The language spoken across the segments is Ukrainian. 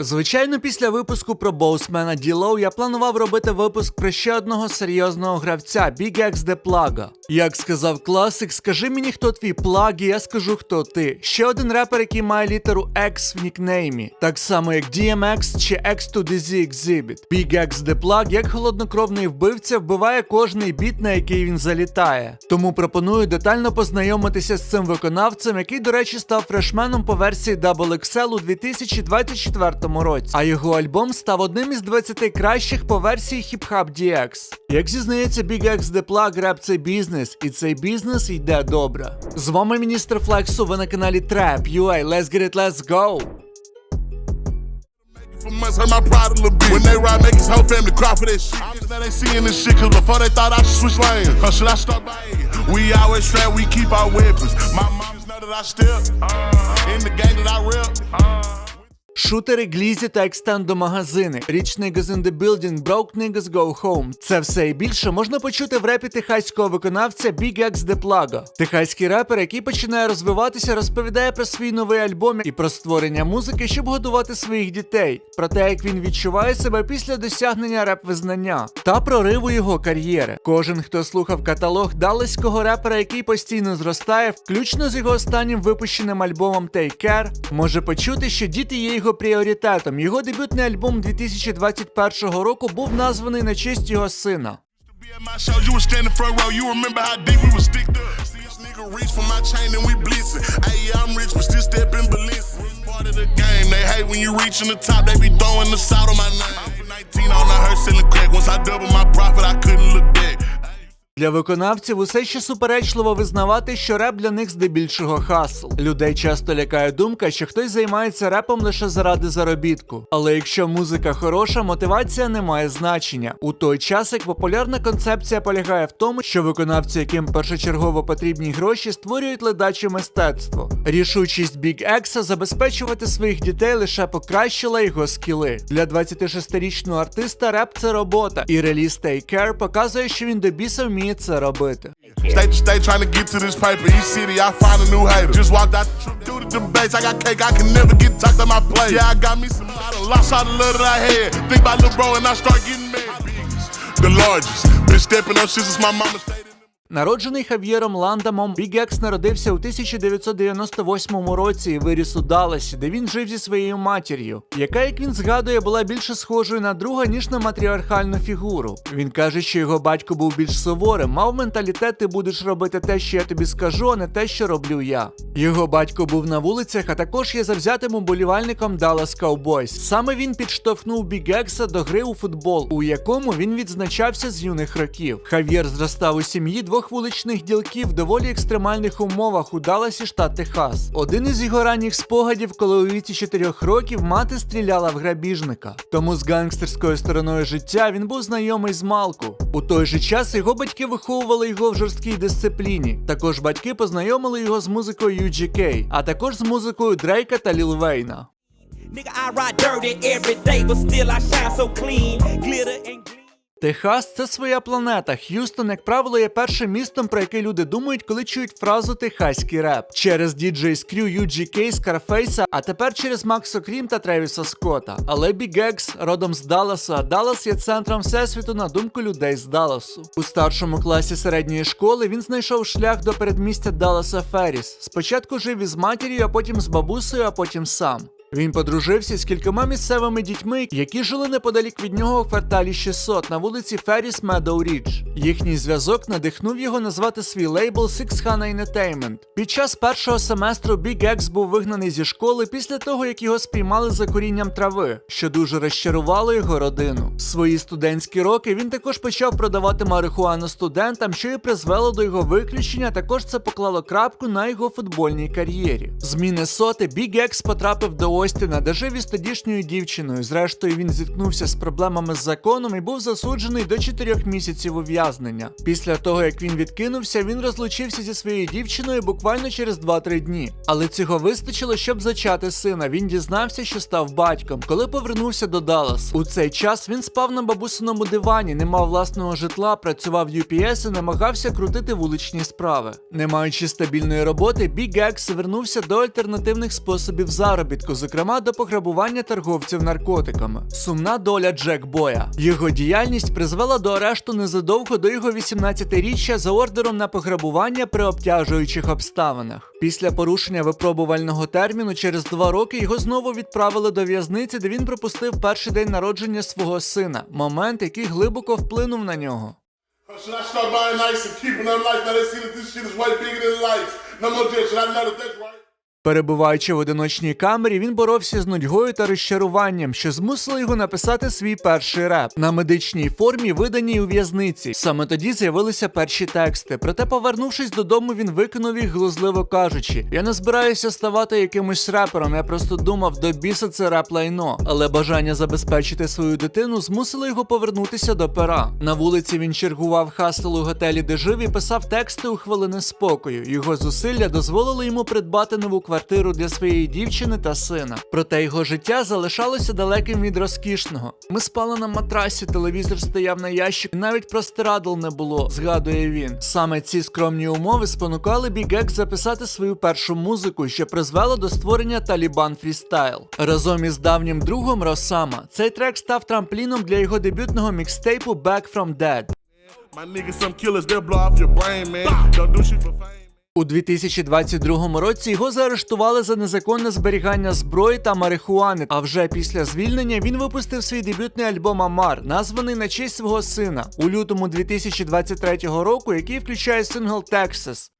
Звичайно, після випуску про боусмена Ділоу я планував робити випуск про ще одного серйозного гравця X The Plaga. Як сказав класик, скажи мені, хто твій плаг, і я скажу, хто ти. Ще один репер, який має літеру X в нікнеймі, так само як DMX чи X2DZ Exhibit. Big The Plug, як холоднокровний вбивця, вбиває кожний біт, на який він залітає. Тому пропоную детально познайомитися з цим виконавцем, який, до речі, став фрешменом по версії Double XL у 2024 році. А його альбом став одним із 20 кращих по версії Hip Hop DX. Як зізнається Big X The Plug, реп це бізнес, і цей бізнес йде добре. З вами міністр Флексу, ви на каналі Trap UA. Let's get it, let's go! For months, hurt my pride a little bit. When they ride, make his whole family cry for that shit. I'm just now they seeing this shit, cause before they thought I should switch lanes. Cause should I start by We always strap, we keep our weapons. My mom just know that I step in the game that I rep. Шутери, глізі та екстендо магазини. Rich niggas in the building, broke niggas go home. Це все і більше можна почути в репі техаського виконавця Big X The Plaga. Техаський репер, який починає розвиватися, розповідає про свій новий альбом і про створення музики, щоб годувати своїх дітей, про те, як він відчуває себе після досягнення реп-визнання та прориву його кар'єри. Кожен, хто слухав каталог далеського репера, який постійно зростає, включно з його останнім випущеним альбомом Take Care, може почути, що діти є його пріоритетом. Його дебютний альбом 2021 року був названий на честь його сина. Be at my show, you was standing front row. You remember how deep we was sticked up. See this nigga reach for my chain and we blitzing. Hey, yeah, I'm rich, but still stepping Balenciaga. It's part of the game. They hate when you reaching the top. They be throwing the salt on my name. I'm 19 on the her selling crack. Once I double my profit, I couldn't look back. Для виконавців усе ще суперечливо визнавати, що реп для них здебільшого хасл. Людей часто лякає думка, що хтось займається репом лише заради заробітку. Але якщо музика хороша, мотивація не має значення. У той час як популярна концепція полягає в тому, що виконавці, яким першочергово потрібні гроші, створюють ледаче мистецтво. Рішучість Big X забезпечувати своїх дітей лише покращила його скіли. Для 26-річного артиста реп це робота, і реліз Take Care показує, що він до біса вміє це робити. Stay stay trying to get to this paper. Each city, I find a new hater. Just walked out the truth. Do the debates. I got cake. I can never get talked on my plate. Yeah, I got me some. I done lost all the love that I had. Think about little bro and I start getting mad. The largest. Been stepping up shit since my mama Народжений Хав'єром Ландамом, X народився у 1998 році і виріс у Далласі, де він жив зі своєю матір'ю, яка, як він згадує, була більше схожою на друга, ніж на матріархальну фігуру. Він каже, що його батько був більш суворим, мав менталітет, ти будеш робити те, що я тобі скажу, а не те, що роблю я. Його батько був на вулицях, а також є завзятим уболівальником Dallas Cowboys. Саме він підштовхнув Big Екса до гри у футбол, у якому він відзначався з юних років. Хав'єр зростав у сім'ї двох вуличних ділків в доволі екстремальних умовах у Далласі, штат Техас. Один із його ранніх спогадів, коли у віці 4 років мати стріляла в грабіжника. Тому з гангстерською стороною життя він був знайомий з Малку. У той же час його батьки виховували його в жорсткій дисципліні. Також батьки познайомили його з музикою UGK, а також з музикою Дрейка та Ліл Вейна. Nigga, I ride dirty every day, but still I shine so clean. Glitter and gleam. Техас це своя планета. Х'юстон, як правило, є першим містом, про яке люди думають, коли чують фразу техаський реп. Через DJ Screw, UGK, Scarface, а тепер через Максо Крім та Тревіса Скотта. Але X родом з Далласу, а Даллас є центром всесвіту на думку людей з Далласу. У старшому класі середньої школи він знайшов шлях до передмістя Далласа Ферріс. Спочатку жив із матір'ю, а потім з бабусею, а потім сам. Він подружився з кількома місцевими дітьми, які жили неподалік від нього у кварталі 600 на вулиці Ферріс Медоу Рідж. Їхній зв'язок надихнув його назвати свій лейбл Six Hana Entertainment. Під час першого семестру Big X був вигнаний зі школи після того, як його спіймали за корінням трави, що дуже розчарувало його родину. В свої студентські роки він також почав продавати марихуану студентам, що і призвело до його виключення. Також це поклало крапку на його футбольній кар'єрі. З Міннесоти Big X потрапив до Остіна, де жив із тодішньою дівчиною. Зрештою, він зіткнувся з проблемами з законом і був засуджений до 4 місяців ув'язнення. Після того, як він відкинувся, він розлучився зі своєю дівчиною буквально через 2-3 дні. Але цього вистачило, щоб зачати сина. Він дізнався, що став батьком, коли повернувся до Даллас. У цей час він спав на бабусиному дивані, не мав власного житла, працював в UPS і намагався крутити вуличні справи. Не маючи стабільної роботи, Big X звернувся до альтернативних способів заробітку, зокрема до пограбування торговців наркотиками. Сумна доля Джек Боя. Його діяльність призвела до арешту незадовго до його 18-річчя за ордером на пограбування при обтяжуючих обставинах. Після порушення випробувального терміну через два роки його знову відправили до в'язниці, де він пропустив перший день народження свого сина, момент, який глибоко вплинув на нього. Should I. Should I know that that's right? Перебуваючи в одиночній камері, він боровся з нудьгою та розчаруванням, що змусило його написати свій перший реп на медичній формі, виданій у в'язниці. Саме тоді з'явилися перші тексти. Проте, повернувшись додому, він викинув їх глузливо кажучи: Я не збираюся ставати якимось репером. Я просто думав, до біса це реп лайно. Але бажання забезпечити свою дитину змусило його повернутися до пера. На вулиці він чергував хастел у готелі, де жив і писав тексти у хвилини спокою. Його зусилля дозволили йому придбати нову квартиру для своєї дівчини та сина. Проте його життя залишалося далеким від розкішного. Ми спали на матрасі, телевізор стояв на ящику, навіть простирадл не було, згадує він. Саме ці скромні умови спонукали Бігек записати свою першу музику, що призвело до створення Талібан Фрістайл. Разом із давнім другом Росама цей трек став трампліном для його дебютного мікстейпу Back from Dead. My niggas some killers, they'll blow off your brain, man. Don't do shit for fame. У 2022 році його заарештували за незаконне зберігання зброї та марихуани. А вже після звільнення він випустив свій дебютний альбом Амар, названий на честь свого сина у лютому 2023 року, який включає сингл Texas.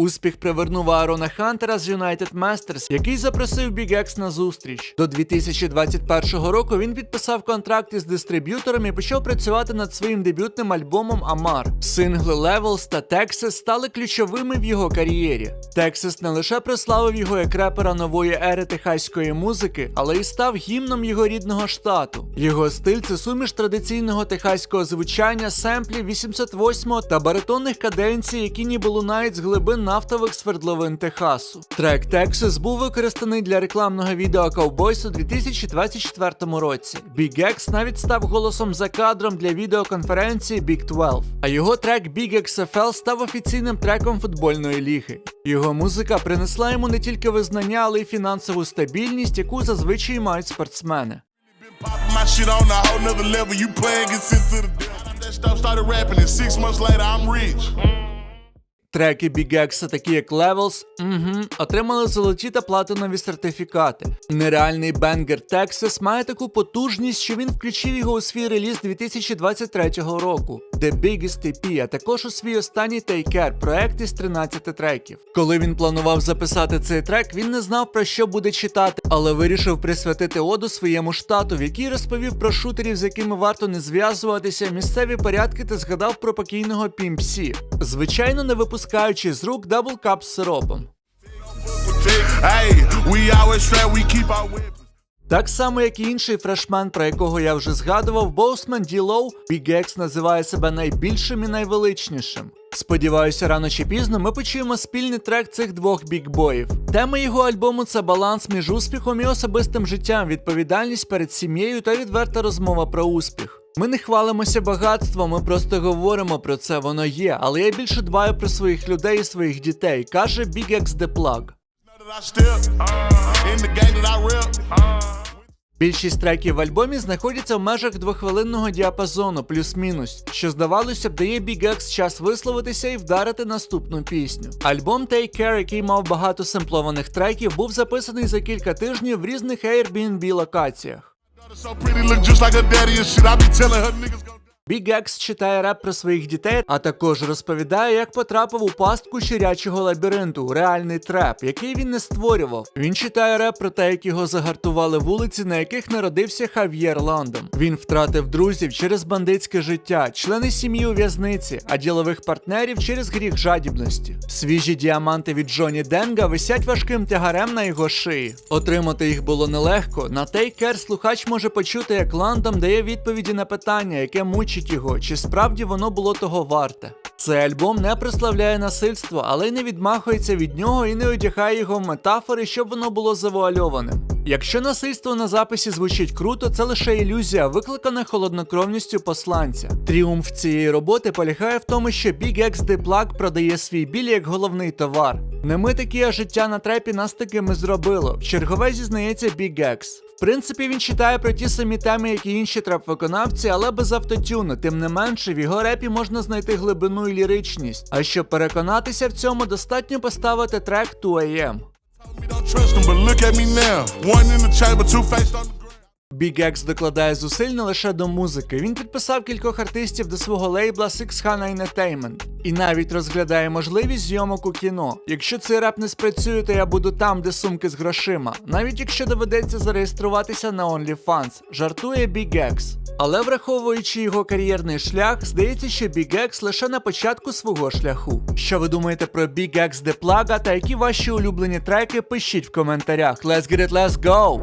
Успіх привернув Аарона Хантера з United Masters, який запросив Big X на зустріч. До 2021 року він підписав контракт із дистриб'ютором і почав працювати над своїм дебютним альбомом Амар. Сингли Levels та Texas стали ключовими в його кар'єрі. Texas не лише прославив його як репера нової ери техаської музики, але й став гімном його рідного штату. Його стиль це суміш традиційного техаського звучання, семплів 808 та баритонних каденцій, які ніби лунають з глибин нафтових свердловин Техасу. Трек Texas був використаний для рекламного відео Cowboys у 2024 році. Big X навіть став голосом за кадром для відеоконференції Big 12. А його трек Big XFL став офіційним треком футбольної ліги. Його музика принесла йому не тільки визнання, але й фінансову стабільність, яку зазвичай мають спортсмени. That started rapping, and six months later, I'm rich. Треки Бігекса, такі як Levels, угу, отримали золоті та платинові сертифікати. Нереальний бенгер Texas має таку потужність, що він включив його у свій реліз 2023 року. The Biggest EP, а також у свій останній Take Care, проект із 13 треків. Коли він планував записати цей трек, він не знав про що буде читати, але вирішив присвятити оду своєму штату, в який розповів про шутерів, з якими варто не зв'язуватися, місцеві порядки та згадав про покійного C. Звичайно, не випускаючи з рук даблкап з сиропом. Hey, we always trap, we keep our weapons. Так само, як і інший фрешмен, про якого я вже згадував, Боусмен Ділоу, X називає себе найбільшим і найвеличнішим. Сподіваюся, рано чи пізно ми почуємо спільний трек цих двох бікбоїв. Тема його альбому це баланс між успіхом і особистим життям, відповідальність перед сім'єю та відверта розмова про успіх. Ми не хвалимося багатством, ми просто говоримо про це, воно є, але я більше дбаю про своїх людей і своїх дітей, каже Big X The Plug. Більшість треків в альбомі знаходяться в межах двохвилинного діапазону, плюс-мінус, що здавалося б дає Big час висловитися і вдарити наступну пісню. Альбом Take Care, який мав багато семплованих треків, був записаний за кілька тижнів в різних Airbnb локаціях. X читає реп про своїх дітей, а також розповідає, як потрапив у пастку щирячого лабіринту, реальний треп, який він не створював. Він читає реп про те, як його загартували вулиці, на яких народився Хав'єр Ландом. Він втратив друзів через бандитське життя, члени сім'ї у в'язниці, а ділових партнерів через гріх жадібності. Свіжі діаманти від Джоні Денга висять важким тягарем на його шиї. Отримати їх було нелегко. На Care слухач може почути, як Ландом дає відповіді на питання, яке мучить його, чи справді воно було того варте. Цей альбом не прославляє насильство, але й не відмахується від нього і не одягає його в метафори, щоб воно було завуальованим. Якщо насильство на записі звучить круто, це лише ілюзія, викликана холоднокровністю посланця. Тріумф цієї роботи полягає в тому, що Big X The Plug продає свій біль як головний товар. Не ми такі, а життя на трепі нас такими зробило. В чергове зізнається Big X. В принципі, він читає про ті самі теми, як і інші трап-виконавці, але без автотюну. Тим не менше, в його репі можна знайти глибину і ліричність. А щоб переконатися в цьому, достатньо поставити трек 2AM. Trust them, but look at me now. One in the chamber, two faced on the ground. Big X докладає зусиль не лише до музики. Він підписав кількох артистів до свого лейбла Six Hana Entertainment і навіть розглядає можливість зйомок у кіно. Якщо цей реп не спрацює, то я буду там, де сумки з грошима. Навіть якщо доведеться зареєструватися на OnlyFans, жартує Big X. Але враховуючи його кар'єрний шлях, здається, що Big X лише на початку свого шляху. Що ви думаєте про Big X The Plug та які ваші улюблені треки? Пишіть в коментарях. Let's get it, let's go!